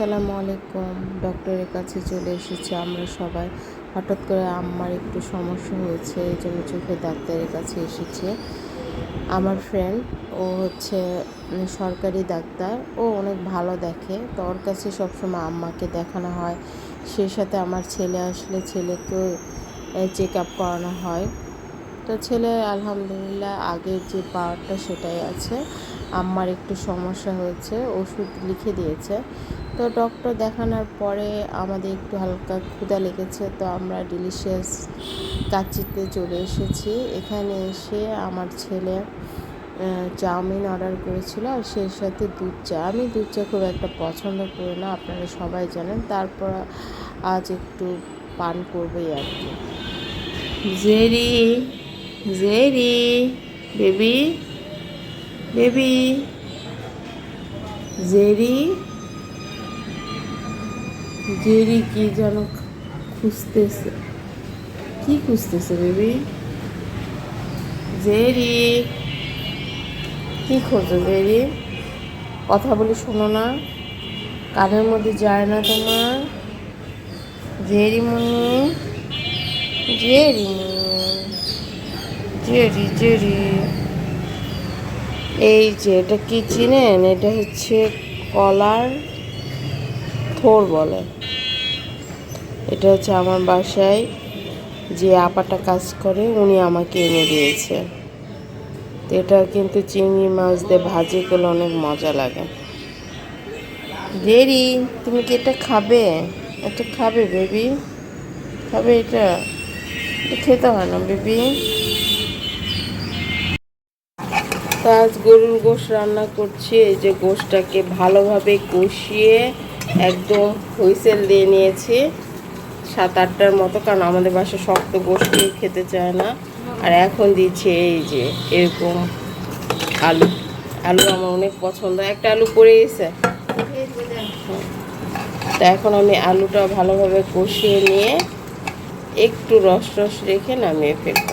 আসসালামু আলাইকুম। ডক্টরের কাছে চলে এসেছি আমরা সবাই। হঠাৎ করে আম্মার একটু সমস্যা হয়েছে, এই জন্য চোখের ডাক্তারের কাছে এসেছে। আমার ফ্রেন্ড ও হচ্ছে সরকারি ডাক্তার, ও অনেক ভালো দেখে। তো ওর কাছে সবসময় আম্মাকে দেখানো হয়। সেই সাথে আমার ছেলে আসলে ছেলেকেও চেক আপ করানো হয়। তো ছেলে, আলহামদুলিল্লাহ আগের যে পাওয়ারটা সেটাই আছে। আমার একটু সমস্যা হয়েছে, ওষুধ লিখে দিয়েছে। তো ডক্টর দেখানোর পরে আমাদের একটু হালকা ক্ষুধা লেগেছে, তো আমরা ডিলিশিয়াস কাচিতে চলে এসেছি। এখানে এসে আমার ছেলে চাউমিন অর্ডার করেছিল আর সেই সাথে দুধ চা। আমি দুধ চা খুব একটা পছন্দ করি না, আপনারা সবাই জানেন। তারপর আজ একটু পান করবোই আর কি। Jerry Jerry baby baby Jerry Jerry কি যেন খুঁজতেছে? কি খুঁজতেছে বেবি জেরি কি খোঁজো জেরি কথা বলে শোনো না। কানের মধ্যে যায় না তোমার। জেরি মনি। Jerry Jerry. এই যে, এটা কি চিনেন? এটা হচ্ছে কলার থোর বলে। এটা হচ্ছে আমার বাসায় যে আপাটা কাজ করে, উনি আমাকে এনে দিয়েছে। তো এটা কিন্তু চিংড়ি মাছ দিয়ে ভাজি করলে অনেক মজা লাগে। জেরি, তুমি কি এটা খাবে? এটা খাবে, বেবি। খাবে এটা? খেতে হয় না, বেবি। তো আজ গরুর গোশ রান্না করছি। এই যে গোশটাকে ভালোভাবে কষিয়ে একদম হুইসেল দিয়ে নিয়েছি সাত আটটার মতো, কারণ আমাদের বাসায় শক্ত গোশ খেতে চায় না। আর এখন দিচ্ছে এই যে এরকম আলু। আলু আমার অনেক পছন্দ। একটা আলু পড়ে গেছে। তো এখন আমি আলুটা ভালোভাবে কষিয়ে নিয়ে একটু রস রস রেখে নামিয়ে ফেলব।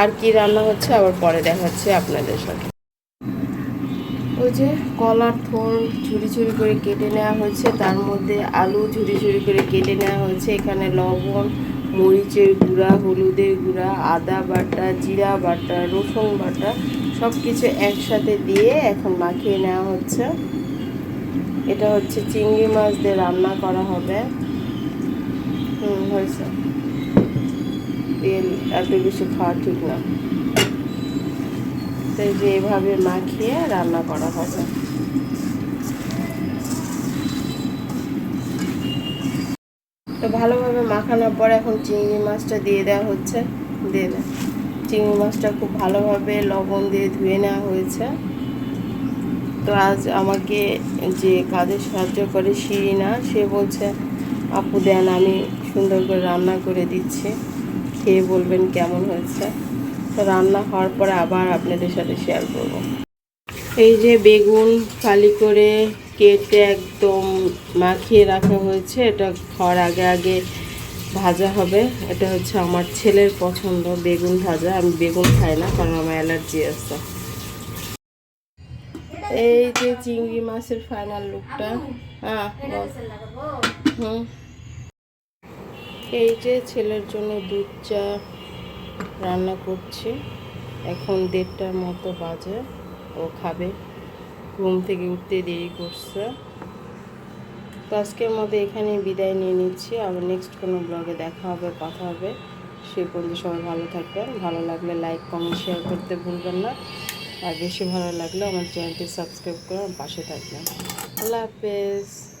আর কি রান্না হচ্ছে আবার পরে দেখাচ্ছে আপনাদের সাথে। ওই যে কলার থোর ঝুড়ি ঝুড়ি করে কেটে নেওয়া হয়েছে, তার মধ্যে আলু ঝুড়ি ঝুড়ি করে কেটে নেওয়া হয়েছে। এখানে লবণ, মরিচের গুঁড়া, হলুদের গুঁড়া, আদা বাটা, জিরা বাটা, রসুন বাটা সব কিছু একসাথে দিয়ে এখন মাখিয়ে নেওয়া হচ্ছে। এটা হচ্ছে চিংড়ি মাছ দিয়ে রান্না করা হবে। হুম, হয়েছে। তেল এত বেশি খাওয়া ঠিক না। এই যে এভাবে মাখিয়ে রান্না করা হবে তো ভালোভাবে মাখানোর পর এখন চিংড়ি মাছটা দিয়ে দেওয়া হচ্ছে। দেয় চিংড়ি মাছটা খুব ভালোভাবে লবণ দিয়ে ধুয়ে নেওয়া হয়েছে। তো আজ আমাকে যে কাজে সাহায্য করে শিরিনা, সে বলছে, আপু দেন, আমি সুন্দর করে রান্না করে দিচ্ছি। খেয়ে বলবেন কেমন হয়েছে? তো রান্না হওয়ার পরে আবার আপনাদের সাথে শেয়ার করব। এই যে বেগুন ফালি করে কেটে একদম মাখিয়ে রাখা হয়েছে, এটা খাওয়ার আগে আগে ভাজা হবে। এটা হচ্ছে আমার ছেলের পছন্দ বেগুন ভাজা। আমি বেগুন খাই না কারণ আমার অ্যালার্জি আছে। এই যে চিংড়ি মাছের ফাইনাল লুকটা হ্যাঁ হুম। এই যে ছেলের জন্য দুধ চা। রান্না করছি। এখন দেড়টার মতো বাজে। ও খাবে। ঘুম থেকে উঠতে দেরি করছে। তো আজকের মধ্যে এখানে বিদায় নিয়ে নিচ্ছি। আবার নেক্সট কোনো ব্লগে দেখা হবে, কথা হবে। সে পর্যন্ত সবাই ভালো থাকবেন। ভালো লাগলে লাইক কমেন্ট শেয়ার করতে ভুলবেন না। আর বেশি ভালো লাগলে আমার চ্যানেলটি সাবস্ক্রাইব করে আমার পাশে থাকবেন। আল্লাহ হাফেজ।